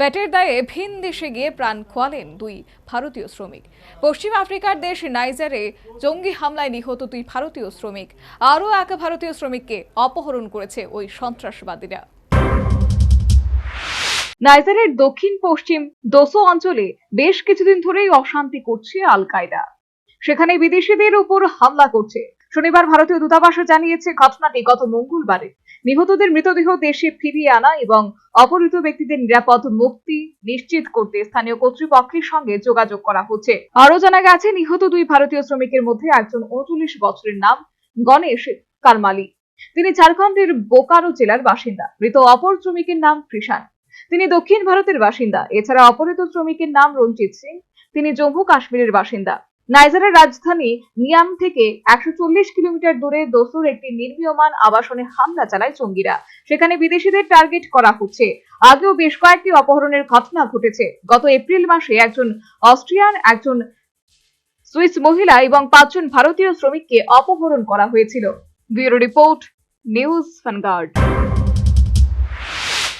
পেটের দায়ে ভিন দেশে গিয়ে প্রাণ খোয়ালেন দুই ভারতীয় শ্রমিক। পশ্চিম আফ্রিকার দেশ নাইজারে জঙ্গি হামলায় নিহত দুই ভারতীয় শ্রমিক। আরও এক ভারতীয় শ্রমিককে অপহরণ করেছে ওই সন্ত্রাসবাদীরা। নাইজারের দক্ষিণ পশ্চিম দোসো অঞ্চলে বেশ কিছুদিন ধরেই অশান্তি করছে আল কায়দা সেখানে বিদেশিদের উপর হামলা করছে। শনিবার ভারতীয় দূতাবাসও জানিয়েছে, ঘটনাটি গত মঙ্গলবারে নিহতদের মৃতদেহ দেশে ফিরিয়ে আনা এবং অপহৃত ব্যক্তিদের নিরাপদ মুক্তি নিশ্চিত করতে স্থানীয় কর্তৃপক্ষের সঙ্গে যোগাযোগ করা হচ্ছে। আরও জানা গেছে, নিহত দুই ভারতীয় শ্রমিকের মধ্যে একজন উনচল্লিশ বছরের নাম গণেশ কারমালি তিনি ঝাড়খণ্ডের বোকারো জেলার বাসিন্দা। মৃত অপর শ্রমিকের নাম কৃষাণ। তিনি দক্ষিণ ভারতের বাসিন্দা। এছাড়া অপহৃত শ্রমিকের নাম রঞ্জিত সিং। তিনি জম্মু কাশ্মীরের বাসিন্দা। নাইজারের রাজধানী নিয়াম থেকে একশো চল্লিশ কিলোমিটার দূরে দোসুর একটি নির্মীয়মান আবাসনে হামলা চালায় জঙ্গিরা। সেখানে বিদেশিদের টার্গেট করা হচ্ছে। আগেও বেশ কয়েকটি অপহরণের ঘটনা ঘটেছে। গত এপ্রিল মাসে একজন অস্ট্রিয়ান, একজন সুইস মহিলা এবং পাঁচজন ভারতীয় শ্রমিককে অপহরণ করা হয়েছিল। Bureau report, news vanguard